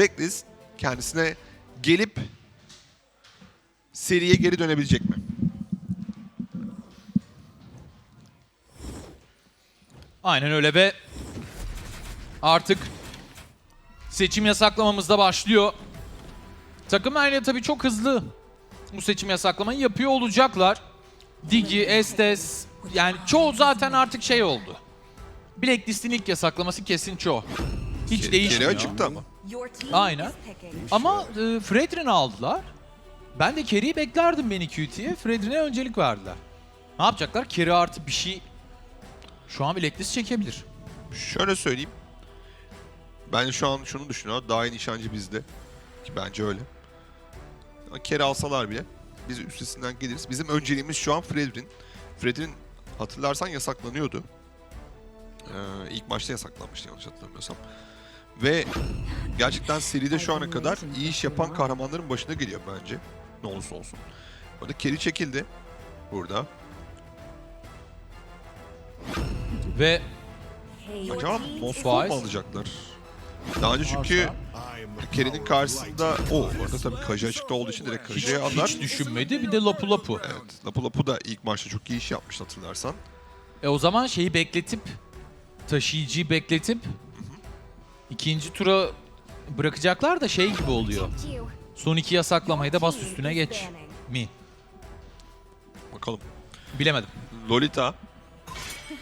Blacklist kendisine gelip seriye geri dönebilecek mi? Aynen öyle ve artık seçim yasaklamamız da başlıyor. Takım aile tabii çok hızlı bu seçim yasaklamayı yapıyor olacaklar. Digi, Estes yani çoğu zaten artık şey oldu. Blacklist'in ilk yasaklaması kesin çoğu. Hiç değişmiyor. geri çıktı ama. Aynen. Ama e, Fredrin'i aldılar. Ben de Kerry'i beklerdim beni QT'ye. Fredrin'e öncelik verdiler. Ne yapacaklar? Kerry artı bir şey şu an Blacklist çekebilir. Şöyle söyleyeyim. Ben şu an şunu düşünüyorum. Daha iyi nişancı bizde. Ki bence öyle. Kere alsalar bile biz üstesinden geliriz. Bizim önceliğimiz şu an Fredrin. Fredrin hatırlarsan yasaklanıyordu. Ee, ilk maçta yasaklanmıştı yanlış hatırlamıyorsam. Ve gerçekten seride şu ana kadar iyi iş yapan kahramanların başına geliyor bence. Ne olursa olsun. Burada Kerry çekildi. Burada. Ve Acaba Moskova mı alacaklar? Daha önce çünkü Kerry'nin karşısında o orada tabii Kaji açıkta olduğu için direkt hiç, Kaji'ye aldılar. hiç düşünmedi bir de Lapu Lapu. Evet, Lapu Lapu da ilk maçta çok iyi iş yapmış hatırlarsan. E o zaman şeyi bekletip taşıyıcıyı bekletip ikinci tura bırakacaklar da şey gibi oluyor. Son iki yasaklamayı da bas üstüne geç mi? Bakalım. Bilemedim. Lolita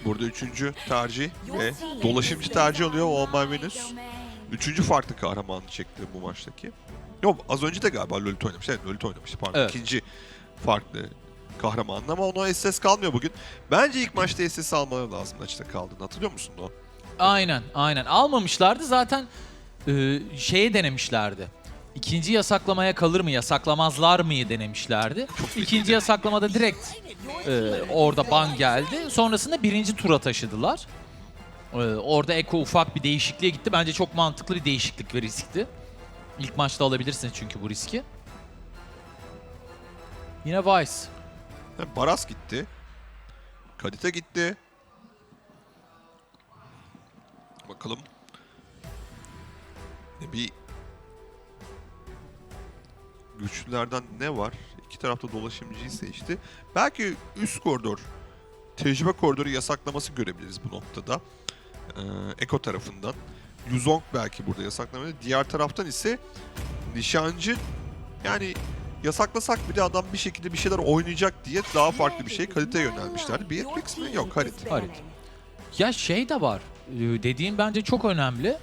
burada üçüncü tercih ve dolaşımcı tercih oluyor My Venus. Üçüncü farklı kahramanı çekti bu maçtaki. Yok az önce de galiba Lolita oynamış. Evet Lolita oynamıştı pardon. Evet. İkinci farklı kahramanın ama ona SS kalmıyor bugün. Bence ilk maçta SS almaları lazım açıkta kaldığını. Hatırlıyor musun o? Aynen aynen almamışlardı zaten e, şeye denemişlerdi. İkinci yasaklamaya kalır mı yasaklamazlar mı denemişlerdi. İkinci yasaklamada direkt e, orada ban geldi. Sonrasında birinci tura taşıdılar. E, orada Eko ufak bir değişikliğe gitti. Bence çok mantıklı bir değişiklik ve riskti. İlk maçta alabilirsiniz çünkü bu riski. Yine Vice. Baras gitti. Kadita gitti. Bakalım. Ne Bir güçlülerden ne var? İki tarafta dolaşımcıyı seçti. Belki üst koridor, tecrübe koridoru yasaklaması görebiliriz bu noktada. Ee, Eko tarafından. Yuzong belki burada yasaklaması. Diğer taraftan ise nişancı yani yasaklasak bile adam bir şekilde bir şeyler oynayacak diye daha farklı bir şey kaliteye yönelmişler. Beatrix mi? Yok Harit. Harit. Ya şey de var. E, Dediğin bence çok önemli.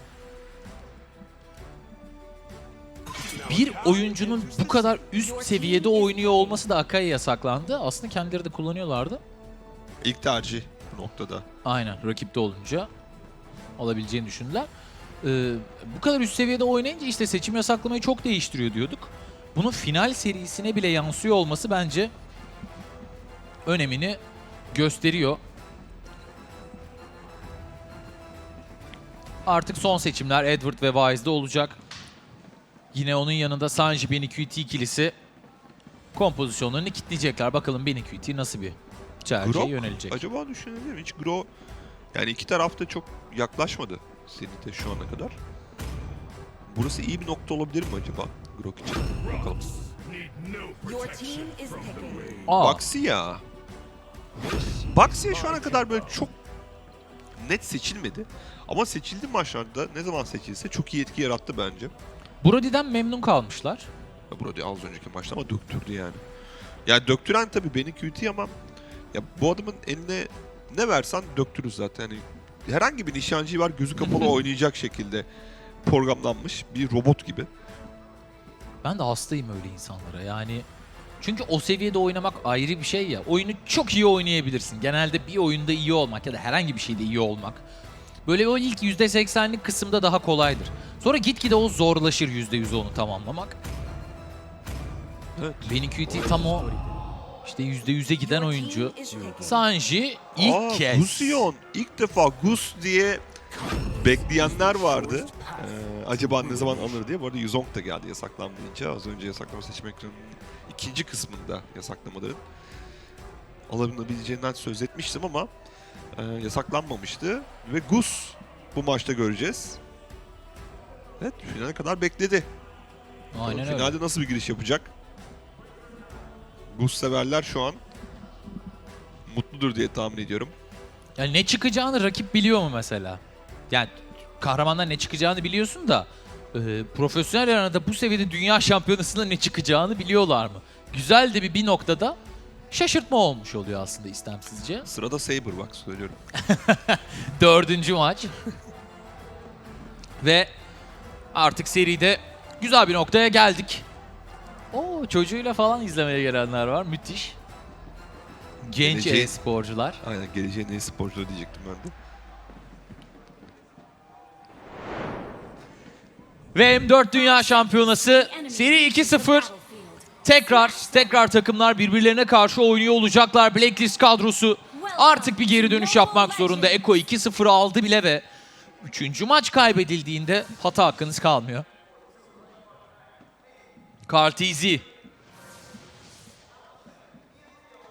Bir oyuncunun bu kadar üst seviyede oynuyor olması da Akai'ye yasaklandı. Aslında kendileri de kullanıyorlardı. İlk tercih bu noktada. Aynen rakipte olunca alabileceğini düşündüler. Ee, bu kadar üst seviyede oynayınca işte seçim yasaklamayı çok değiştiriyor diyorduk. Bunun final serisine bile yansıyor olması bence önemini gösteriyor. Artık son seçimler Edward ve Wise'de olacak. Yine onun yanında Sanji Beniquiti ikilisi kompozisyonlarını kitleyecekler. Bakalım Beniquiti nasıl bir tercihe Grok yönelecek. acaba düşünebilir mi? Hiç Gro yani iki tarafta çok yaklaşmadı Zenit'e şu ana kadar. Burası iyi bir nokta olabilir mi acaba Grok için? Bakalım. Aa, Baxi ya. Baxi şu ana kadar böyle çok net seçilmedi. Ama seçildi maçlarda ne zaman seçilse çok iyi etki yarattı bence. Brody'den memnun kalmışlar. Ya Burada az önceki maçta ama döktürdü yani. Yani döktüren tabii beni QT ama ya bu adamın eline ne versen döktürür zaten. Yani herhangi bir nişancı var gözü kapalı oynayacak şekilde programlanmış bir robot gibi. Ben de hastayım öyle insanlara yani. Çünkü o seviyede oynamak ayrı bir şey ya. Oyunu çok iyi oynayabilirsin. Genelde bir oyunda iyi olmak ya da herhangi bir şeyde iyi olmak. Böyle o ilk %80'lik kısımda daha kolaydır. Sonra gitgide o zorlaşır %100 onu tamamlamak. Evet. Benim QT tam o işte %100'e giden oyuncu. Sanji ilk Aa, kez. Gusion ilk defa Gus diye bekleyenler vardı. Ee, acaba ne zaman alır diye. Bu arada Yuzong da geldi yasaklanmayınca. Az önce yasaklama ekranının ikinci kısmında yasaklamaların alınabileceğinden söz etmiştim ama e, yasaklanmamıştı. Ve Gus bu maçta göreceğiz. Evet finale kadar bekledi. Aynen öyle. Finalde nasıl bir giriş yapacak? Buz severler şu an mutludur diye tahmin ediyorum. Yani ne çıkacağını rakip biliyor mu mesela? Yani kahramanlar ne çıkacağını biliyorsun da e, profesyonel arenada bu seviyede dünya şampiyonasında ne çıkacağını biliyorlar mı? Güzel de bir, bir noktada şaşırtma olmuş oluyor aslında istemsizce. Sırada Saber bak söylüyorum. Dördüncü maç. Ve artık seride güzel bir noktaya geldik. Oo çocuğuyla falan izlemeye gelenler var. Müthiş. Genç Geleceği- e-sporcular. Aynen geleceğin en sporcuları diyecektim ben de. Ve M4 Dünya Şampiyonası seri 2-0. Tekrar tekrar takımlar birbirlerine karşı oynuyor olacaklar. Blacklist kadrosu artık bir geri dönüş yapmak zorunda. Eko 2-0 aldı bile ve 3. maç kaybedildiğinde hata hakkınız kalmıyor. Kartizi.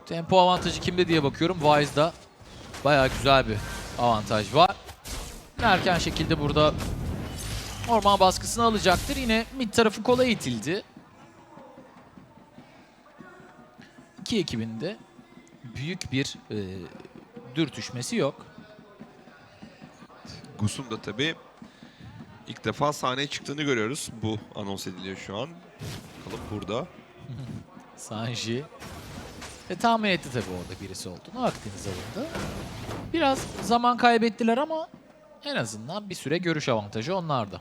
Tempo avantajı kimde diye bakıyorum. Wise'da bayağı güzel bir avantaj var. Erken şekilde burada orman baskısını alacaktır. Yine mid tarafı kolay itildi. İki ekibinde büyük bir e, dürtüşmesi yok. Gus'un da tabii ilk defa sahneye çıktığını görüyoruz. Bu anons ediliyor şu an. Bakalım burada. Sanji. E, tahmin etti tabii orada birisi olduğunu. Akdeniz alındı. Biraz zaman kaybettiler ama en azından bir süre görüş avantajı onlarda.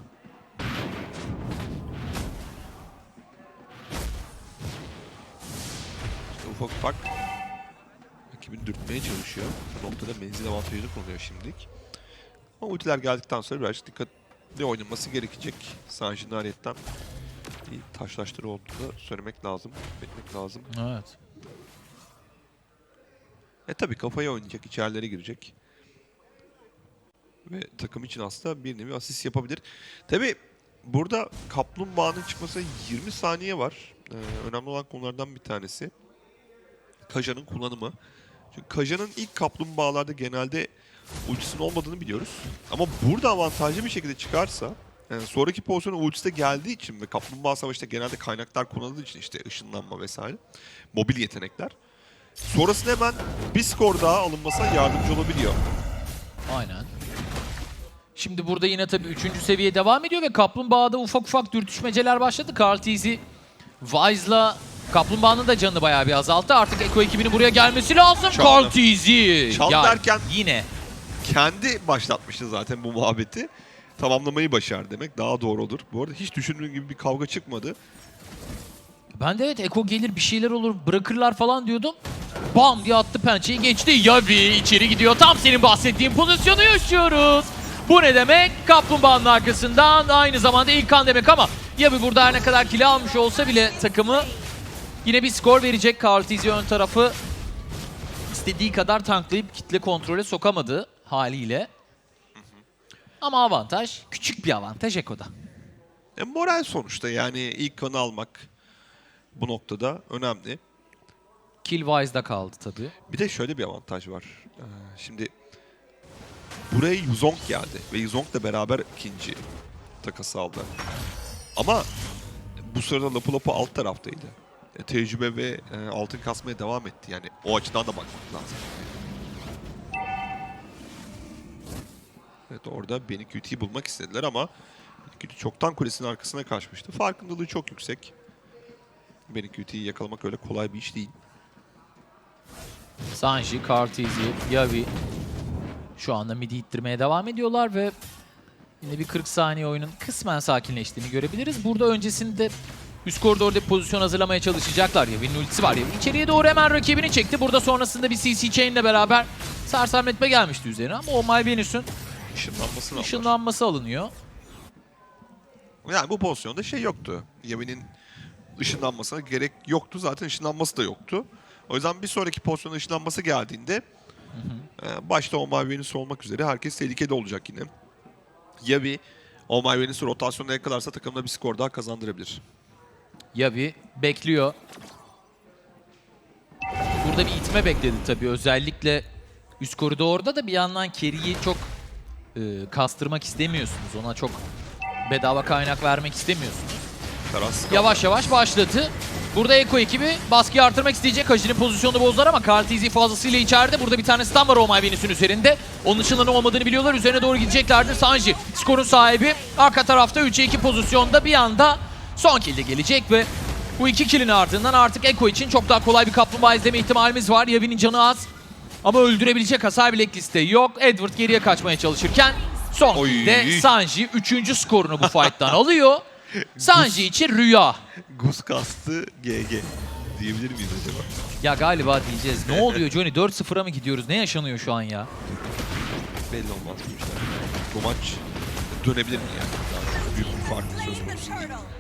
Ufak rakibini dürtmeye çalışıyor. Bu noktada menzil avantajını kullanıyor şimdilik. Ama ultiler geldikten sonra birazcık dikkatli oynaması gerekecek. Sanji'nin ariyetten iyi taşlaştırı olduğunu söylemek lazım, etmek lazım. Evet. E tabi kafaya oynayacak, içerilere girecek. Ve takım için aslında bir nevi asist yapabilir. Tabi burada kaplumbağanın çıkmasına 20 saniye var. Ee, önemli olan konulardan bir tanesi. Kaja'nın kullanımı. Çünkü Kaja'nın ilk kaplumbağalarda genelde ultisinin olmadığını biliyoruz. Ama burada avantajlı bir şekilde çıkarsa yani sonraki pozisyona ultisi geldiği için ve kaplumbağa savaşta genelde kaynaklar kullanıldığı için işte ışınlanma vesaire mobil yetenekler. Sonrasında hemen bir skor daha alınmasına yardımcı olabiliyor. Aynen. Şimdi burada yine tabii 3. seviye devam ediyor ve Kaplumbağa'da ufak ufak dürtüşmeceler başladı. Karl Tizzy Wise'la Kaplumbağa'nın da canını bayağı bir azalttı. Artık Eko ekibinin buraya gelmesi lazım. Çaldı. Karl Tizzy. Çaldı Ya derken- Yine. Kendi başlatmıştı zaten bu muhabbeti. Tamamlamayı başardı demek daha doğru olur. Bu arada hiç düşündüğüm gibi bir kavga çıkmadı. Ben de evet Eko gelir bir şeyler olur bırakırlar falan diyordum. Bam diye attı pençeyi geçti. Yavi içeri gidiyor. Tam senin bahsettiğin pozisyonu yaşıyoruz. Bu ne demek? Kaplumbağanın arkasından aynı zamanda ilk kan demek ama Yavi burada her ne kadar kili almış olsa bile takımı yine bir skor verecek. Kartizi ön tarafı istediği kadar tanklayıp kitle kontrole sokamadı haliyle. Ama avantaj, küçük bir avantaj Eko'da. E, moral sonuçta yani ilk kanı almak bu noktada önemli. Killwise'da kaldı tabii. Bir de şöyle bir avantaj var. Ee, şimdi buraya Yuzong geldi ve Yuzong'la beraber ikinci takası aldı. Ama bu sırada Lapu Lapu alt taraftaydı. E, tecrübe ve e, altın kasmaya devam etti. Yani o açıdan da bakmak lazım. Evet orada Beni QT'yi bulmak istediler ama QT çoktan kulesinin arkasına kaçmıştı. Farkındalığı çok yüksek. Beni QT'yi yakalamak öyle kolay bir iş değil. Sanji, Kartizi, Yavi şu anda midi ittirmeye devam ediyorlar ve yine bir 40 saniye oyunun kısmen sakinleştiğini görebiliriz. Burada öncesinde üst koridorda bir pozisyon hazırlamaya çalışacaklar. Yavi'nin ultisi var. Yavi içeriye doğru hemen rakibini çekti. Burada sonrasında bir CC Chain'le beraber sersemletme gelmişti üzerine ama o My Venus'un Işınlanmasını aldılar. ışınlanması alınıyor. Yani bu pozisyonda şey yoktu. Yemi'nin ışınlanmasına gerek yoktu. Zaten ışınlanması da yoktu. O yüzden bir sonraki pozisyonda ışınlanması geldiğinde e, başta Omar Venus olmak üzere herkes tehlikede olacak yine. Yavi Omar Venus'u rotasyonda yakalarsa takımda bir skor daha kazandırabilir. Yavi bekliyor. Burada bir itme bekledi tabii. Özellikle üst koridorda da bir yandan Kerry'i çok e, kastırmak istemiyorsunuz. Ona çok bedava kaynak vermek istemiyorsunuz. Yavaş yavaş başladı. Burada Eko ekibi baskıyı artırmak isteyecek. Hacı'nın pozisyonunu bozdular ama Kartizi fazlasıyla içeride. Burada bir tane stun var Omay Venüs'ün üzerinde. Onun ışınlanı olmadığını biliyorlar. Üzerine doğru gideceklerdir. Sanji skorun sahibi. Arka tarafta 3'e 2 pozisyonda bir anda son kill de gelecek ve bu iki killin ardından artık Eko için çok daha kolay bir kaplumbağa izleme ihtimalimiz var. Yavi'nin canı az ama öldürebilecek hasar blackliste yok. Edward geriye kaçmaya çalışırken son Oy. killde Sanji 3. skorunu bu fight'tan alıyor. Sanji için rüya. Gus kastı GG diyebilir miyiz acaba? Ya galiba diyeceğiz. Ne oluyor Johnny? 4-0'a mı gidiyoruz? Ne yaşanıyor şu an ya? Belli olmaz bu işler. Bu maç dönebilir mi yani? Daha büyük bir fark söz konusu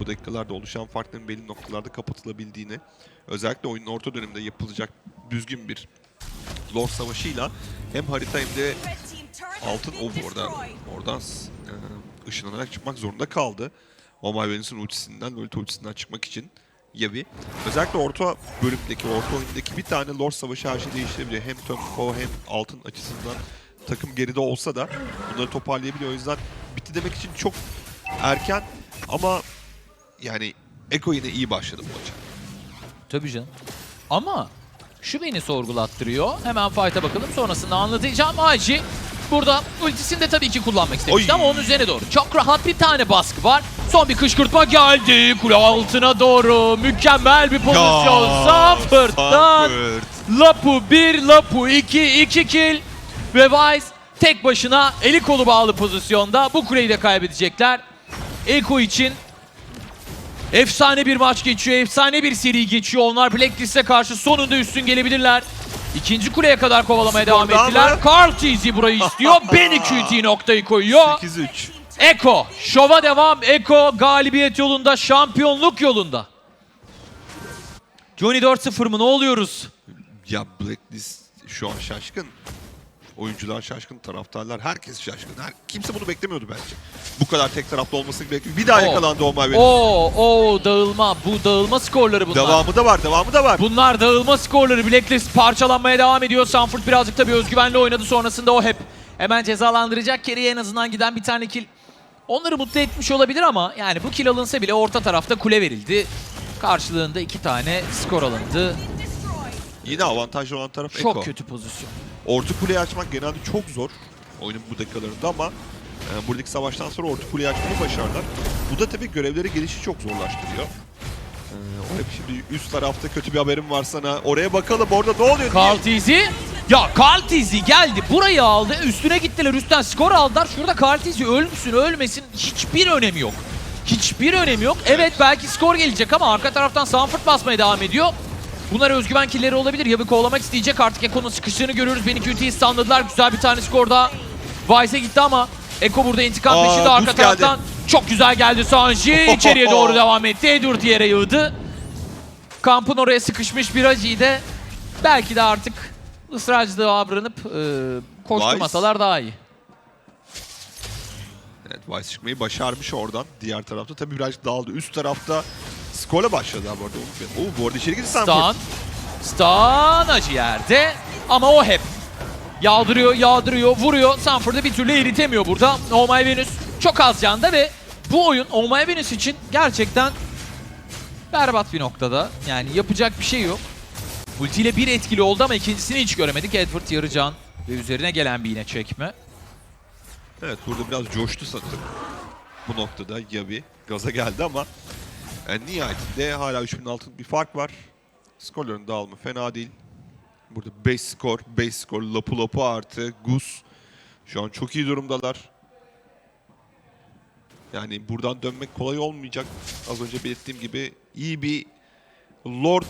bu dakikalarda oluşan farkların belli noktalarda kapatılabildiğini, özellikle oyunun orta döneminde yapılacak düzgün bir Lord Savaşı'yla hem harita hem de altın o arada oradan e, ışınlanarak çıkmak zorunda kaldı. Omar Venus'un ultisinden, Lolita ultisinden çıkmak için Yavi. Özellikle orta bölümdeki, orta oyundaki bir tane Lord Savaşı her şeyi değiştirebiliyor. Hem tempo hem altın açısından takım geride olsa da bunları toparlayabiliyor. O yüzden bitti demek için çok erken ama yani Eko yine iyi başladı bu maça. Tabii canım. Ama şu beni sorgulattırıyor. Hemen fight'a bakalım. Sonrasında anlatacağım. Hacı burada ultisini de tabii ki kullanmak istemişti Oy. ama onun üzerine doğru. Çok rahat bir tane baskı var. Son bir kışkırtma geldi. Kule altına doğru. Mükemmel bir pozisyon. Sanford. Lapu 1, Lapu 2, 2 kill. Ve Wise tek başına eli kolu bağlı pozisyonda. Bu kuleyi de kaybedecekler. Eko için efsane bir maç geçiyor. Efsane bir seri geçiyor. Onlar Blacklist'e karşı sonunda üstün gelebilirler. İkinci kuleye kadar kovalamaya devam Skorda ettiler. mı? Carl Cheesy burayı istiyor. Ben QT noktayı koyuyor. 8-3. Eko, şova devam. Eko galibiyet yolunda, şampiyonluk yolunda. Johnny 4-0 mı? Ne oluyoruz? Ya Blacklist şu an şaşkın. Oyuncular şaşkın, taraftarlar herkes şaşkın. Her, kimse bunu beklemiyordu bence. Bu kadar tek taraflı olmasını bekliyor. Bir daha Oo. yakalandı Omar Venus. Oo, oo dağılma. Bu dağılma skorları bunlar. Devamı da var, devamı da var. Bunlar dağılma skorları. Blacklist parçalanmaya devam ediyor. Sanford birazcık tabii özgüvenli oynadı. Sonrasında o hep hemen cezalandıracak. Kerry'e en azından giden bir tane kill. Onları mutlu etmiş olabilir ama yani bu kill alınsa bile orta tarafta kule verildi. Karşılığında iki tane skor alındı. Yine avantajlı olan taraf Çok Eko. kötü pozisyon. Orta kuleyi açmak genelde çok zor oyunun bu dakikalarında ama e, buradaki savaştan sonra orta kuleyi açmayı başardılar. Bu da tabii görevleri gelişi çok zorlaştırıyor. E, o hep şimdi üst tarafta kötü bir haberim var sana. Oraya bakalım orada ne oluyor? Carl Tizzy. Ya Carl Tizzy geldi burayı aldı. Üstüne gittiler üstten skor aldılar. Şurada Carl Tizzy ölmüşsün ölmesin hiçbir önemi yok. Hiçbir önemi yok. Evet belki skor gelecek ama arka taraftan Sanford basmaya devam ediyor. Bunlar özgüven killeri olabilir. Yavi kovalamak isteyecek. Artık Eko'nun sıkıştığını görüyoruz. Beni QT'yi stunladılar. Güzel bir tane skor daha. Vice'e gitti ama Eko burada intikam Aa, peşinde. Arka taraftan çok güzel geldi Sanji. İçeriye doğru devam etti. Edward yere yığdı. Kampın oraya sıkışmış bir acıyı da belki de artık ısrarcı davranıp e, koşturmasalar daha iyi. Evet Vice çıkmayı başarmış oradan. Diğer tarafta tabii birazcık dağıldı. Üst tarafta skorla başladılar bu arada. unutmayalım. Oo bu arada içeri girdi Sanford. Stan. Stan acı yerde ama o hep yağdırıyor, yağdırıyor, vuruyor. Sanford'u bir türlü eritemiyor burada. Oh My Venus çok az canda ve bu oyun Oh My Venus için gerçekten berbat bir noktada. Yani yapacak bir şey yok. Ultiyle bir etkili oldu ama ikincisini hiç göremedik. Edward yarı can ve üzerine gelen bir yine çekme. Evet burada biraz coştu sanırım. Bu noktada Yavi gaza geldi ama en nihayetinde hala 3000 altın bir fark var. Skorların dağılımı fena değil. Burada 5 skor, 5 skor, Lapu Lapu artı Gus. Şu an çok iyi durumdalar. Yani buradan dönmek kolay olmayacak. Az önce belirttiğim gibi iyi bir Lord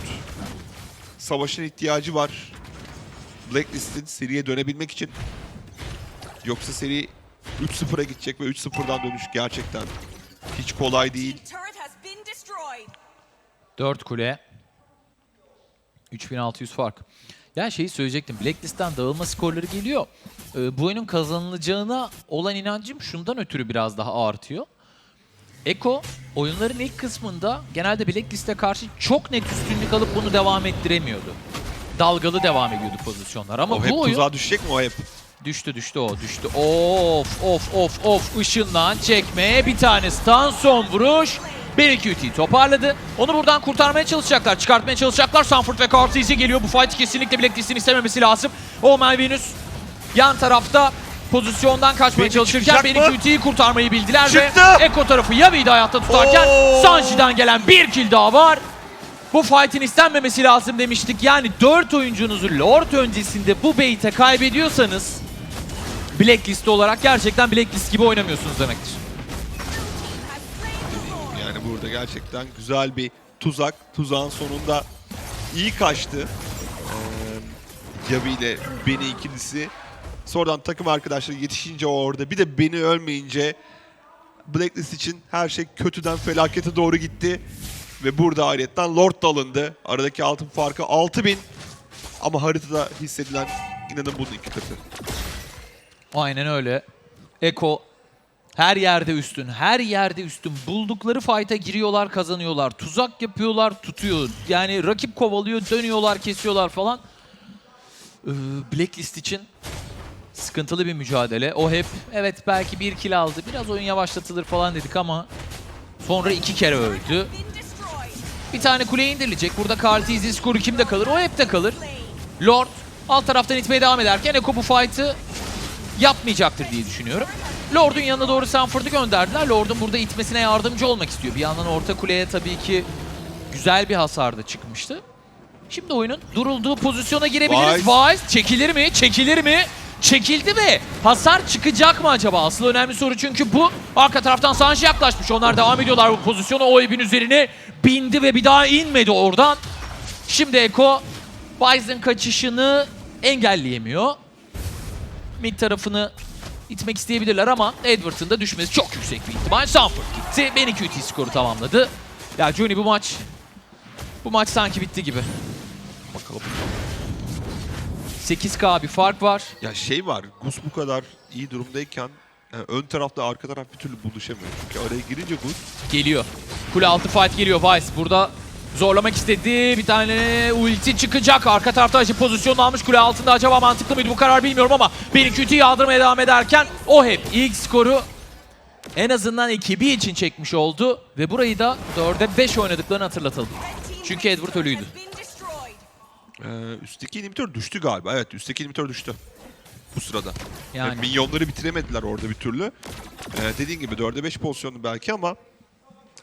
savaşın ihtiyacı var. Blacklist'in seriye dönebilmek için. Yoksa seri 3-0'a gidecek ve 3-0'dan dönüş gerçekten hiç kolay değil. 4 kule. 3600 fark. Ya şeyi söyleyecektim. Blacklist'ten dağılma skorları geliyor. Ee, bu oyunun kazanılacağına olan inancım şundan ötürü biraz daha artıyor. Eko oyunların ilk kısmında genelde Blacklist'e karşı çok net üstünlük alıp bunu devam ettiremiyordu. Dalgalı devam ediyordu pozisyonlar ama O hep bu oyun tuzağa düşecek mi o hep? Düştü düştü o düştü. Of of of of ışından çekmeye bir tane stun son vuruş. Ütüyü toparladı. Onu buradan kurtarmaya çalışacaklar. Çıkartmaya çalışacaklar. Sanford ve Cartesi geliyor. Bu fight kesinlikle Blacklist'in istememesi lazım. Omen Venus yan tarafta pozisyondan kaçmaya Beni çalışırken ütüyü kurtarmayı bildiler Çıktı. ve Eko tarafı Yavi'yi de hayatta tutarken Oo. Sanji'den gelen bir kill daha var. Bu fight'in istenmemesi lazım demiştik. Yani 4 oyuncunuzu Lord öncesinde bu bait'e kaybediyorsanız Blacklist olarak gerçekten Blacklist gibi oynamıyorsunuz demektir. Burada gerçekten güzel bir tuzak. Tuzağın sonunda iyi kaçtı. Ee, Yavi ile Beni ikilisi. Sonradan takım arkadaşları yetişince orada bir de Beni ölmeyince Blacklist için her şey kötüden felakete doğru gitti. Ve burada ayrıyetten Lord da alındı. Aradaki altın farkı 6000. Ama haritada hissedilen inanın bunun iki katı. Aynen öyle. Eko her yerde üstün, her yerde üstün. Buldukları fight'a giriyorlar, kazanıyorlar. Tuzak yapıyorlar, tutuyor. Yani rakip kovalıyor, dönüyorlar, kesiyorlar falan. Ee, Blacklist için sıkıntılı bir mücadele. O hep evet belki bir kill aldı, biraz oyun yavaşlatılır falan dedik ama sonra iki kere öldü. Bir tane kule indirilecek. Burada Kartiz'in skoru kimde kalır? O hep de kalır. Lord alt taraftan itmeye devam ederken Eko bu fight'ı yapmayacaktır diye düşünüyorum. Lord'un yanına doğru Sanford'u gönderdiler. Lord'un burada itmesine yardımcı olmak istiyor. Bir yandan orta kuleye tabii ki güzel bir hasar da çıkmıştı. Şimdi oyunun durulduğu pozisyona girebiliriz. Wise çekilir mi? Çekilir mi? Çekildi mi? Hasar çıkacak mı acaba? Asıl önemli soru çünkü bu. Arka taraftan Sanji yaklaşmış. Onlar devam ediyorlar bu pozisyona. O evin üzerine bindi ve bir daha inmedi oradan. Şimdi Eko Wise'ın kaçışını engelleyemiyor. Mid tarafını itmek isteyebilirler ama Edward'ın da düşmesi çok yüksek bir ihtimal. Sanford gitti. Beni QT skoru tamamladı. Ya Johnny bu maç bu maç sanki bitti gibi. Bakalım. 8K bir fark var. Ya şey var, Gus bu kadar iyi durumdayken yani ön tarafta arka taraf bir türlü buluşamıyor. Çünkü araya girince Gus Geliyor. Kule altı fight geliyor Vice. Burada zorlamak istedi. Bir tane ulti çıkacak. Arka tarafta acı pozisyon almış. Kule altında acaba mantıklı mıydı bu karar bilmiyorum ama beni kötü yağdırmaya devam ederken o hep ilk skoru en azından ekibi için çekmiş oldu. Ve burayı da 4'e 5 oynadıklarını hatırlatalım. Çünkü Edward ölüydü. Ee, üstteki inhibitor düştü galiba. Evet üstteki inhibitor düştü. Bu sırada. Yani. Yani minyonları bitiremediler orada bir türlü. Ee, dediğin gibi 4'e 5 pozisyondu belki ama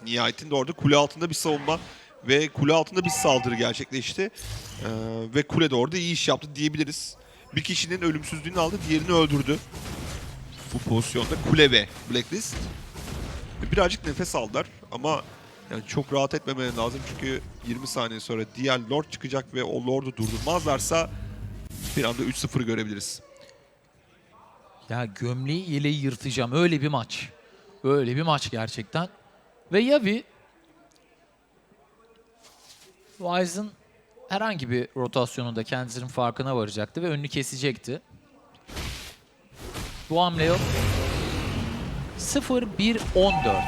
nihayetinde orada kule altında bir savunma ve kule altında bir saldırı gerçekleşti. Ee, ve kule de orada iyi iş yaptı diyebiliriz. Bir kişinin ölümsüzlüğünü aldı, diğerini öldürdü. Bu pozisyonda kule ve Blacklist. Birazcık nefes aldılar ama yani çok rahat etmemeleri lazım çünkü 20 saniye sonra diğer Lord çıkacak ve o Lord'u durdurmazlarsa bir anda 3-0 görebiliriz. Ya gömleği yeleği yırtacağım. Öyle bir maç. Öyle bir maç gerçekten. Ve Yavi Wise'ın herhangi bir rotasyonunda kendisinin farkına varacaktı ve önünü kesecekti. Bu hamle yok. 0-1-14.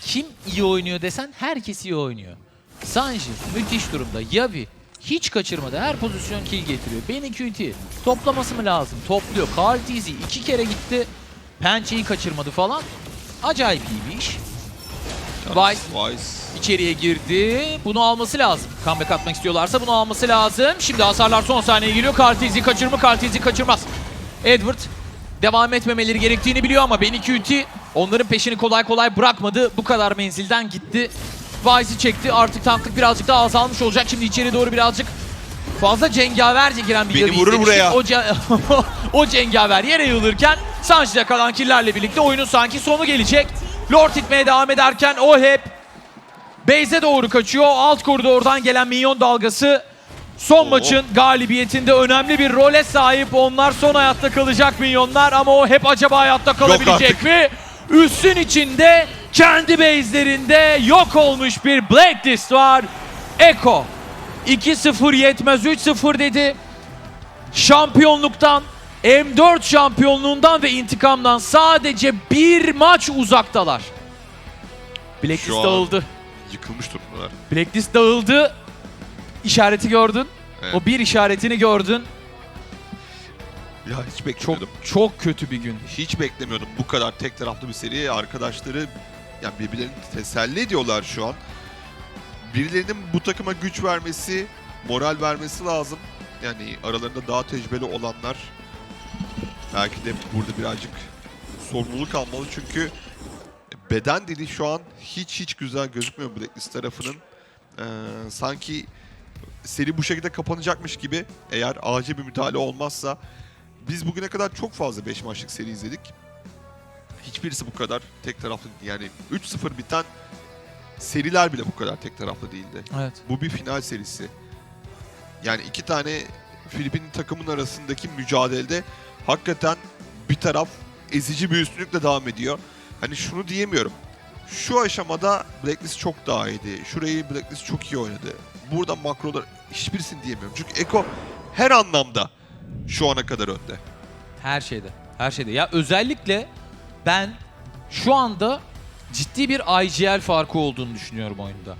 Kim iyi oynuyor desen herkes iyi oynuyor. Sanji müthiş durumda. Yavi hiç kaçırmadı. Her pozisyon kill getiriyor. Beni QT toplaması mı lazım? Topluyor. Carl Dizzy iki kere gitti. Pençeyi kaçırmadı falan. Acayip iyi bir iş. Vice Wise. içeriye girdi. Bunu alması lazım. Comeback atmak istiyorlarsa bunu alması lazım. Şimdi hasarlar son saniye geliyor. Kartizi kaçırır mı? Kartizi kaçırmaz. Edward devam etmemeleri gerektiğini biliyor ama Benny QT onların peşini kolay kolay bırakmadı. Bu kadar menzilden gitti. Vice'i çekti. Artık tanklık birazcık daha azalmış olacak. Şimdi içeri doğru birazcık fazla cengaverce giren bir Beni Yavi vurur buraya. O, ce- o cengaver yere yığılırken Sanji'de kalan killerle birlikte oyunun sanki sonu gelecek. Lord itmeye devam ederken o hep Base'e doğru kaçıyor. Alt koridordan gelen minyon dalgası son Oo. maçın galibiyetinde önemli bir role sahip. Onlar son hayatta kalacak minyonlar ama o hep acaba hayatta kalabilecek mi? Üstün içinde kendi base'lerinde yok olmuş bir Blacklist var. Eko 2-0 yetmez 3-0 dedi. Şampiyonluktan M4 şampiyonluğundan ve intikamdan sadece bir maç uzaktalar. Blacklist Şu an- dağıldı. Yıkılmış durumdalar. Blacklist dağıldı. İşareti gördün. Evet. O bir işaretini gördün. Ya hiç Çok beklemiyordum. çok kötü bir gün. Hiç beklemiyordum bu kadar tek taraflı bir seri. Arkadaşları yani birbirlerini teselli ediyorlar şu an. Birilerinin bu takıma güç vermesi, moral vermesi lazım. Yani aralarında daha tecrübeli olanlar belki de burada birazcık sorumluluk almalı çünkü beden dili şu an hiç hiç güzel gözükmüyor Blacklist tarafının. Ee, sanki seri bu şekilde kapanacakmış gibi eğer acil bir müdahale olmazsa biz bugüne kadar çok fazla 5 maçlık seri izledik. Hiçbirisi bu kadar tek taraflı yani 3-0 biten seriler bile bu kadar tek taraflı değildi. Evet. Bu bir final serisi. Yani iki tane Filipin takımın arasındaki mücadelede hakikaten bir taraf ezici bir üstünlükle devam ediyor. Hani şunu diyemiyorum. Şu aşamada Blacklist çok daha iyiydi. Şurayı Blacklist çok iyi oynadı. Burada makrolar hiçbirisini diyemiyorum. Çünkü Eko her anlamda şu ana kadar önde. Her şeyde. Her şeyde. Ya özellikle ben şu anda ciddi bir IGL farkı olduğunu düşünüyorum oyunda.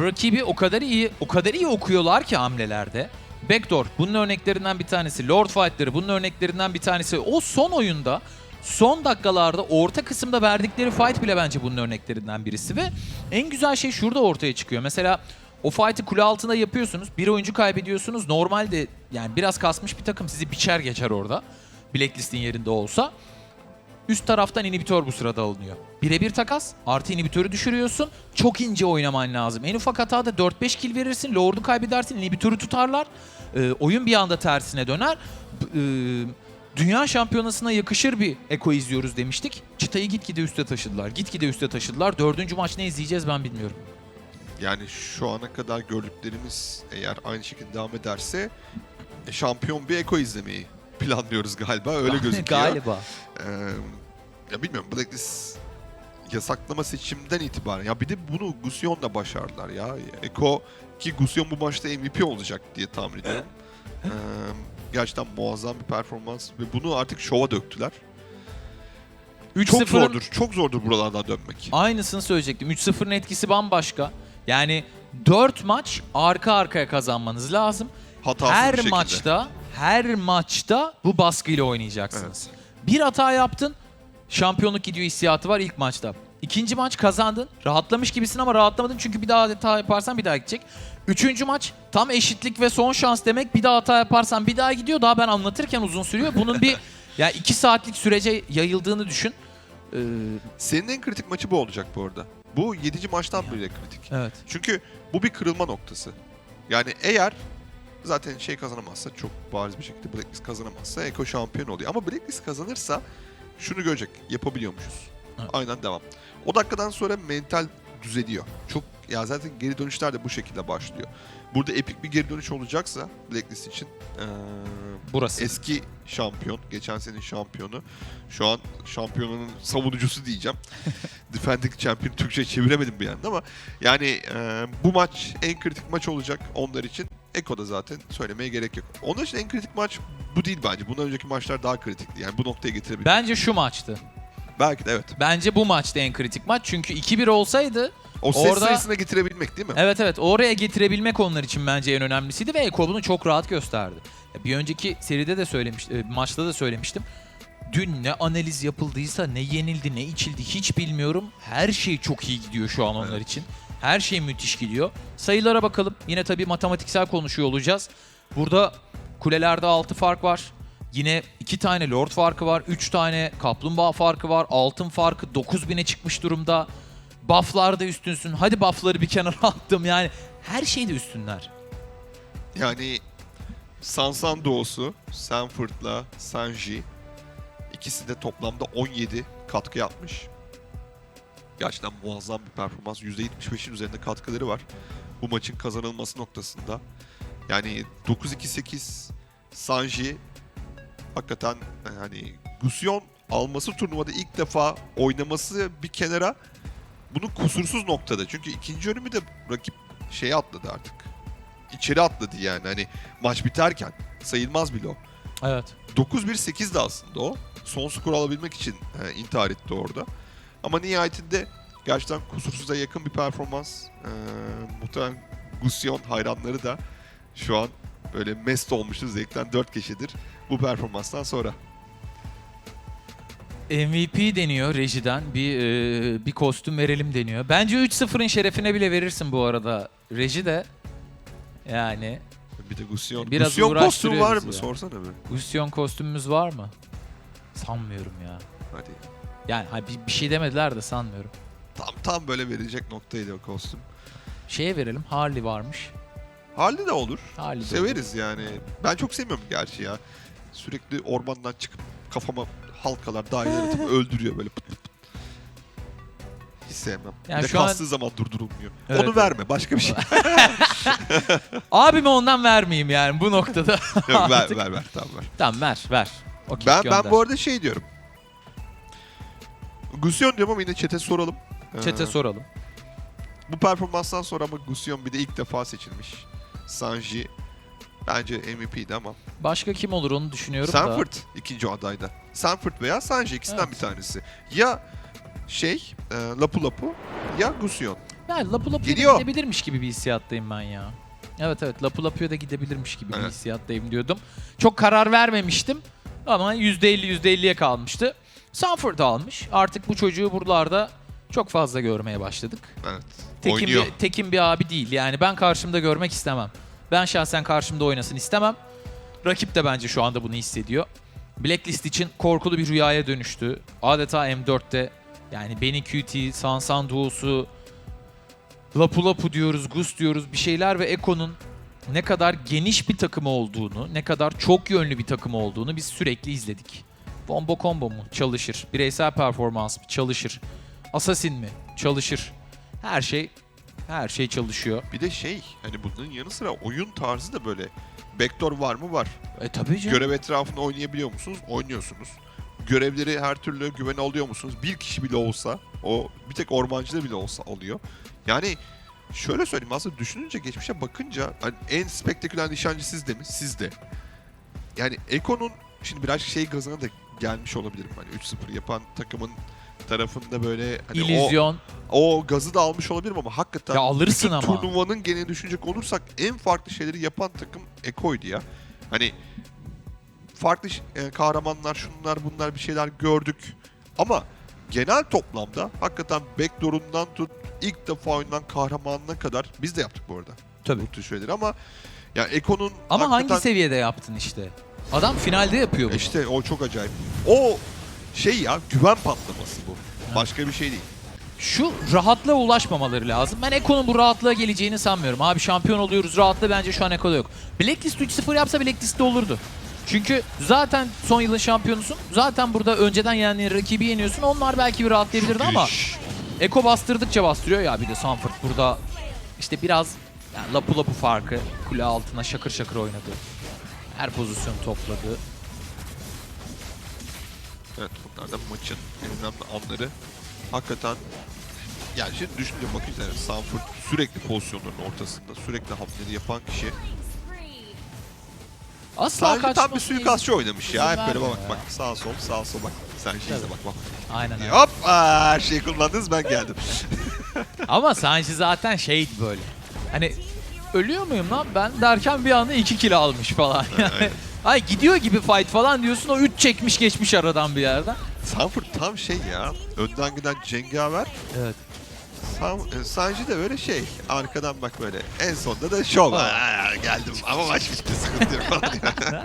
Rakibi o kadar iyi, o kadar iyi okuyorlar ki hamlelerde. Backdoor bunun örneklerinden bir tanesi. Lord Fight'ları bunun örneklerinden bir tanesi. O son oyunda son dakikalarda orta kısımda verdikleri fight bile bence bunun örneklerinden birisi ve en güzel şey şurada ortaya çıkıyor. Mesela o fight'ı kule altında yapıyorsunuz. Bir oyuncu kaybediyorsunuz. Normalde yani biraz kasmış bir takım sizi biçer geçer orada. Blacklist'in yerinde olsa. Üst taraftan inhibitör bu sırada alınıyor. Birebir takas artı inhibitörü düşürüyorsun. Çok ince oynaman lazım. En ufak hatada 4-5 kill verirsin. Lord'u kaybedersin. inhibitörü tutarlar. Ee, oyun bir anda tersine döner. B- e, Dünya şampiyonasına yakışır bir Eko izliyoruz demiştik. Çıtayı gitgide üste taşıdılar. Gitgide üste taşıdılar. Dördüncü maç ne izleyeceğiz ben bilmiyorum. Yani şu ana kadar gördüklerimiz eğer aynı şekilde devam ederse e, şampiyon bir Eko izlemeyi planlıyoruz galiba. Öyle gözüküyor. Galiba. Ee, ya bilmiyorum Blacklist yasaklama seçimden itibaren ya bir de bunu Gusion'la başardılar ya. Eko ki Gusion bu maçta MVP olacak diye tahmin ediyorum. Ee, gerçekten muazzam bir performans ve bunu artık şova döktüler. Çok 3-0'ın zordur. Çok zordur buralardan dönmek. Aynısını söyleyecektim. 3-0'ın etkisi bambaşka. Yani 4 maç arka arkaya kazanmanız lazım. Hatasız her maçta, her maçta bu baskıyla oynayacaksınız. Bir hata yaptın, şampiyonluk gidiyor hissiyatı var ilk maçta. İkinci maç kazandın, rahatlamış gibisin ama rahatlamadın çünkü bir daha hata yaparsan bir daha gidecek. Üçüncü maç tam eşitlik ve son şans demek bir daha hata yaparsan bir daha gidiyor. Daha ben anlatırken uzun sürüyor. Bunun bir ya iki saatlik sürece yayıldığını düşün. Ee, Senin en kritik maçı bu olacak bu arada. Bu 7. maçtan bile kritik. evet. Çünkü bu bir kırılma noktası. Yani eğer zaten şey kazanamazsa çok bariz bir şekilde Blacklist kazanamazsa Eko şampiyon oluyor. Ama Blacklist kazanırsa şunu görecek. Yapabiliyormuşuz. Evet. Aynen devam. O dakikadan sonra mental düzeliyor. Çok ya zaten geri dönüşler de bu şekilde başlıyor. Burada epik bir geri dönüş olacaksa Blacklist için eee, Burası. eski şampiyon, geçen senenin şampiyonu. Şu an şampiyonunun savunucusu diyeceğim. Defending Champion Türkçe çeviremedim bir yandan ama yani e, bu maç en kritik maç olacak onlar için. Eko'da zaten söylemeye gerek yok. Onlar için en kritik maç bu değil bence. Bundan önceki maçlar daha kritikti. Yani bu noktaya getirebilir. Bence şu maçtı. Belki de evet. Bence bu maçta en kritik maç. Çünkü 2-1 olsaydı O ses Orada- sayısına getirebilmek değil mi? Evet evet oraya getirebilmek onlar için bence en önemlisiydi ve Eko bunu çok rahat gösterdi. Bir önceki seride de söylemiş, e, maçta da söylemiştim. Dün ne analiz yapıldıysa, ne yenildi, ne içildi hiç bilmiyorum. Her şey çok iyi gidiyor şu an onlar Evet. için. Her şey müthiş gidiyor. Sayılara bakalım. Yine tabii matematiksel konuşuyor olacağız. Burada kulelerde 6 fark var. Yine 2 tane Lord farkı var. 3 tane Kaplumbağa farkı var. Altın farkı 9000'e çıkmış durumda. Buff'larda üstünsün. Hadi buff'ları bir kenara attım yani. Her şeyde üstünler. Yani Sansan doğusu, Sanford'la Sanji ikisi de toplamda 17 katkı yapmış. Gerçekten muazzam bir performans. %75'in üzerinde katkıları var. Bu maçın kazanılması noktasında. Yani 9-2-8 Sanji hakikaten hani Gusion alması turnuvada ilk defa oynaması bir kenara bunu kusursuz noktada. Çünkü ikinci önümü de rakip şeye atladı artık. İçeri atladı yani hani maç biterken sayılmaz bile o. Evet. 9-1-8 de aslında o. Son skor alabilmek için e, intihar etti orada. Ama nihayetinde gerçekten kusursuza yakın bir performans. E, muhtemelen Gusion hayranları da şu an böyle mest olmuşuz zevkten 4 kişidir bu performanstan sonra. MVP deniyor rejiden. Bir e, bir kostüm verelim deniyor. Bence 3-0'ın şerefine bile verirsin bu arada. Reji de yani Bir de Gusion. Biraz Gusion kostüm var mı? ya. Sorsana bir. Gusion kostümümüz var mı? Sanmıyorum ya. Hadi. Yani bir, bir şey demediler de sanmıyorum. Tam tam böyle verilecek noktaydı o kostüm. Şeye verelim. Harley varmış. Harley de olur. Harley de Severiz yani. Ben çok sevmiyorum gerçi ya. Sürekli ormandan çıkıp kafama halkalar, daireler atıp öldürüyor böyle pıt pıt pıt. Hiç sevmem. Yani bir de şu an- kastığı zaman durdurulmuyor. Evet, Onu evet. verme. Başka bir şey. Abime ondan vermeyeyim yani bu noktada. Yok, ver, Artık- ver ver tamam ver. Tamam ver ver. Okey, Ben gönder. ben bu arada şey diyorum. Gusion diyorum ama yine chat'e soralım. Çete Ee, soralım. Bu performanstan sonra ama Gusion bir de ilk defa seçilmiş. Sanji bence MVP'di ama. Başka kim olur onu düşünüyorum da. Sanford ikinci adayda. Sanford veya Sanji ikisinden Evet. bir tanesi. Ya şey e, Lapu Lapu ya Gusion. Yani Lapu Lapu'ya da Geliyor. gidebilirmiş gibi bir hissiyattayım ben ya. Evet evet Lapu Lapu'ya da gidebilirmiş gibi bir Evet. hissiyattayım diyordum. Çok karar vermemiştim ama %50 %50'ye kalmıştı. Sanford almış. Artık bu çocuğu buralarda çok fazla görmeye başladık. Evet. Tekin Oynuyor. bir, tekin bir abi değil. Yani ben karşımda görmek istemem. Ben şahsen karşımda oynasın istemem. Rakip de bence şu anda bunu hissediyor. Blacklist için korkulu bir rüyaya dönüştü. Adeta M4'te yani Beni QT, Sansan duosu, Lapu Lapu diyoruz, Gus diyoruz bir şeyler ve Eko'nun ne kadar geniş bir takım olduğunu, ne kadar çok yönlü bir takım olduğunu biz sürekli izledik. Bombo combo mu? Çalışır. Bireysel performans mı? Çalışır. Assassin mi? Çalışır. Her şey her şey çalışıyor. Bir de şey hani bunun yanı sıra oyun tarzı da böyle. Backdoor var mı? Var. E tabii canım. Görev etrafında oynayabiliyor musunuz? Oynuyorsunuz. Görevleri her türlü güven alıyor musunuz? Bir kişi bile olsa, o bir tek ormancıda bile olsa oluyor. Yani şöyle söyleyeyim aslında düşününce geçmişe bakınca hani en spektaküler nişancı siz de mi? Siz de. Yani Eko'nun şimdi biraz şey gazına da gelmiş olabilirim. Hani 3-0 yapan takımın tarafında böyle hani o, İllüzyon. o gazı da almış olabilirim ama hakikaten Ya alırsın ama. turnuvanın genelini düşünecek olursak en farklı şeyleri yapan takım Eko'ydu ya. Hani farklı e, kahramanlar, şunlar bunlar bir şeyler gördük. Ama genel toplamda hakikaten backdoor'undan tut ilk defa oynanan kahramanına kadar biz de yaptık bu arada. Tabii. Bu tür şeyleri ama ya Eko'nun Ama hangi seviyede yaptın işte? Adam finalde yapıyor bunu. işte o çok acayip. O şey ya güven patlaması bu. Başka bir şey değil. Şu rahatlığa ulaşmamaları lazım. Ben Eko'nun bu rahatlığa geleceğini sanmıyorum. Abi şampiyon oluyoruz rahatlığı bence şu an Eko'da yok. Blacklist 3-0 yapsa Blacklist'te olurdu. Çünkü zaten son yılın şampiyonusun. Zaten burada önceden yendiğin rakibi yeniyorsun. Onlar belki bir rahatlayabilirdi ama Eko bastırdıkça bastırıyor ya bir de Sanford burada işte biraz yani lapu lapu farkı kule altına şakır şakır oynadı. Her pozisyonu topladı. Evet bunlar da maçın en önemli anları. Hakikaten yani şimdi düşünce bakınca evet, Sanford sürekli pozisyonların ortasında sürekli hamleleri yapan kişi. Asla Sanji tam bir suikastçı oynamış ya. Hep böyle bak ya. bak sağ sol sağ sol bak. Sanji izle Tabii. bak bak. Aynen öyle. Hop aa, her şeyi kullandınız ben geldim. Ama Sanji zaten şeydi böyle. Hani ölüyor muyum lan ben derken bir anda 2 kilo almış falan. Yani, ay gidiyor gibi fight falan diyorsun o 3 çekmiş geçmiş aradan bir yerden. Sanford tam şey ya. Önden giden cengaver. Evet. San, e, Sanji de böyle şey. Arkadan bak böyle. En sonunda da şov. Aa, geldim ama maç bitti sıkıntı yok falan.